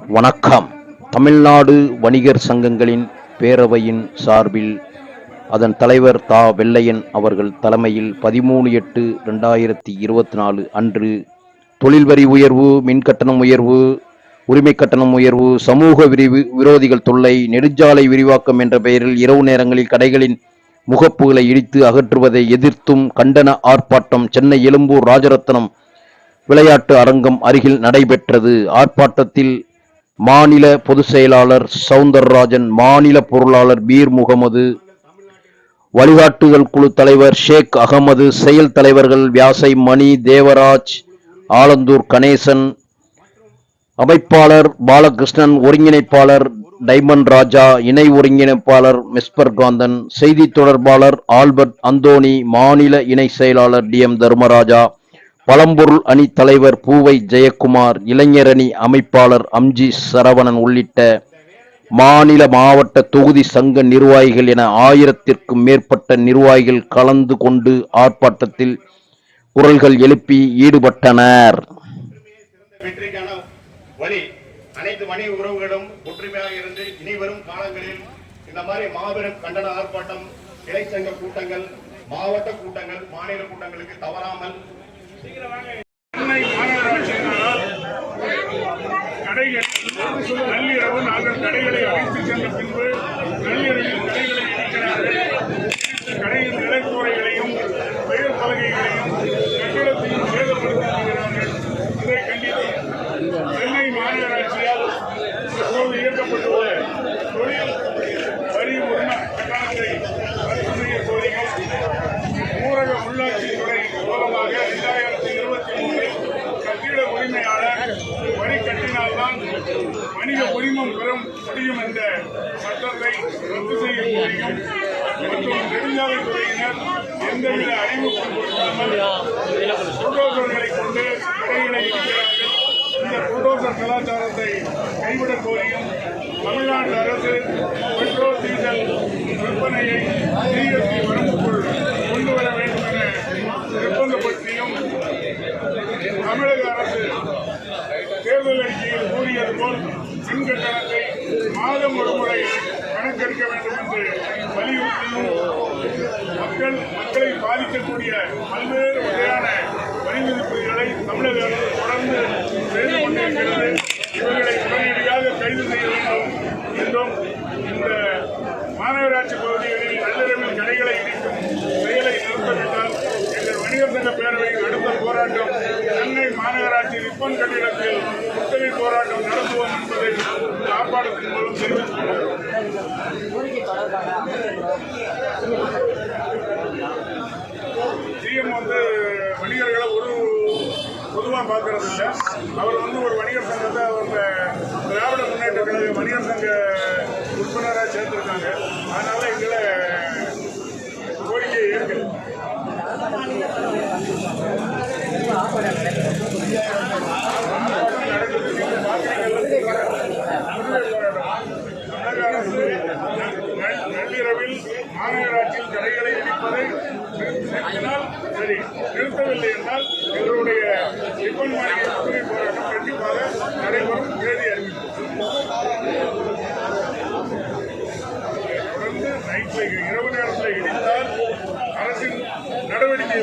வணக்கம். தமிழ்நாடு வணிகர் சங்கங்களின் பேரவையின் சார்பில் அதன் தலைவர் தா. வெள்ளையன் அவர்கள் தலைமையில் பதிமூணு எட்டு ரெண்டாயிரத்தி இருபத்தி நாலு அன்று தொழில் வரி உயர்வு மின் கட்டணம் உயர்வு உரிமை கட்டணம் உயர்வு சமூக விரிவு விரோதிகள் தொல்லை நெடுஞ்சாலை விரிவாக்கம் என்ற பெயரில் இரவு நேரங்களில் கடைகளின் முகப்புகளை இடித்து அகற்றுவதை எதிர்த்தும் கண்டன ஆர்ப்பாட்டம் சென்னை எழும்பூர் ராஜரத்னம் விளையாட்டு அரங்கம் அருகில் நடைபெற்றது. ஆர்ப்பாட்டத்தில் மாநில பொதுச் செயலாளர் சவுந்தரராஜன் மாநில பொருளாளர் பீர் முகமது வழிகாட்டுதல் குழு தலைவர் ஷேக் அகமது செயல் தலைவர்கள் வியாசை மணி தேவராஜ் ஆலந்தூர் கணேசன் அமைப்பாளர் பாலகிருஷ்ணன் ஒருங்கிணைப்பாளர் டைமண்ட் ராஜா இணை ஒருங்கிணைப்பாளர் மிஸ்பர் காந்தன் செய்தி தொடர்பாளர் ஆல்பர்ட் அந்தோணி மாநில இணை செயலாளர் டி எம் தர்மராஜா பழம்பொருள் அணி தலைவர் பூவை ஜெயக்குமார் இளைஞரணி அமைப்பாளர் அம்ஜி சரவணன் உள்ளிட்ட மாநில மாவட்ட தொகுதி சங்க நிர்வாகிகள் என ஆயிரத்திற்கும் மேற்பட்ட நிர்வாகிகள் கலந்து கொண்டு ஆர்ப்பாட்டத்தில் குரல்கள் எழுப்பி ஈடுபட்டனர். அனைத்து மனித உறவுகளும் ஒற்றுமையாக இருந்து இனி வரும் காலங்களில் இந்த மாதிரி மாபெரும் கண்டன ஆர்ப்பாட்டம் கிளை கூட்டங்கள் மாவட்ட கூட்டங்கள் மாநில கூட்டங்களுக்கு தவறாமல் சென்னை மாநகராட்சியினால் கடைகள் நள்ளிரவு நாங்கள் கடைகளை அழைத்து சென்ற பின்பு நள்ளிரவில் உரிமம் பெற முடியும் என்ற சட்டத்தை ரத்து செய்ய முடியும். மற்றும் நெடுஞ்சாலைத்துறையினர் எந்தவித அறிவிப்பு கொடுக்காமல் புல்டோசர்களை கொண்டு கடைகளை இருக்கிறார்கள் இந்த புல்டோசர் கலாச்சாரத்தை கைவிடக் கோரியும் தமிழ்நாடு அரசு பெட்ரோல் டீசல் விற்பனையை ஜிஎஸ்டி வரம்புக்குள் கொண்டு வர வேண்டும் என நிர்பந்தப்படுத்தியும் தமிழக அரசு தேர்தல் அறிக்கையில் கூறியது போல் மின் மாதம் ஒரு முறை கணக்கெடுக்க வேண்டும் என்று வலியுறுத்தியும் மக்கள் மக்களை பாதிக்கக்கூடிய பல்வேறு வகையான வரி விதிப்புகளை தமிழக அரசு தொடர்ந்து செய்து கொண்டிருக்கிறது இவர்களை உடனடியாக கைது செய்ய வேண்டும் என்றும் இந்த மாநகராட்சி பகுதிகளில் நள்ளிரவில் கடைகளை இடிக்கும் செயலை நிறுத்தவிட்டால் எங்கள் வணிகர் சங்க பேரவையின் அடுத்த போராட்டம் சென்னை மாநகராட்சி ரிப்பன் கட்டிடத்தில் முத்தகை போராட்டம் நடத்துவோம் என்பதை இந்த ஆர்ப்பாட்டத்தின் மூலம் தெரிவித்துள்ளோம் சிஎம் வந்து வணிகர்களை ஒரு பொதுவாக பார்க்கறது இல்லை. அவர் வந்து ஒரு வணிகர் சங்கத்தை அவங்க திராவிட முன்னேற்ற கழக வணிகர் சங்க உறுப்பினராக சேர்ந்திருக்காங்க அதனால எங்களை கோரிக்கையை ஏற்கல ஆர்ப்பாட்டம் நடக்குது நீங்கள் பார்க்குறீங்கல்ல தமிழக அரசு நள்- நள்ளிரவில் மாநகராட்சியில் கடைகளை இடிப்பதை அதனால் சரி நிறுத்தவில்லை என்றால் எங்களுடைய ரிப்பன் மாளிகை முற்றுகை போராட்டம் கண்டிப்பாக நடைபெறும் தேதி அறிவிக்கும் தொடர்ந்து நைட்டில் இரவு நேரத்தில் இடித்தால் அரசின் நடவடிக்கை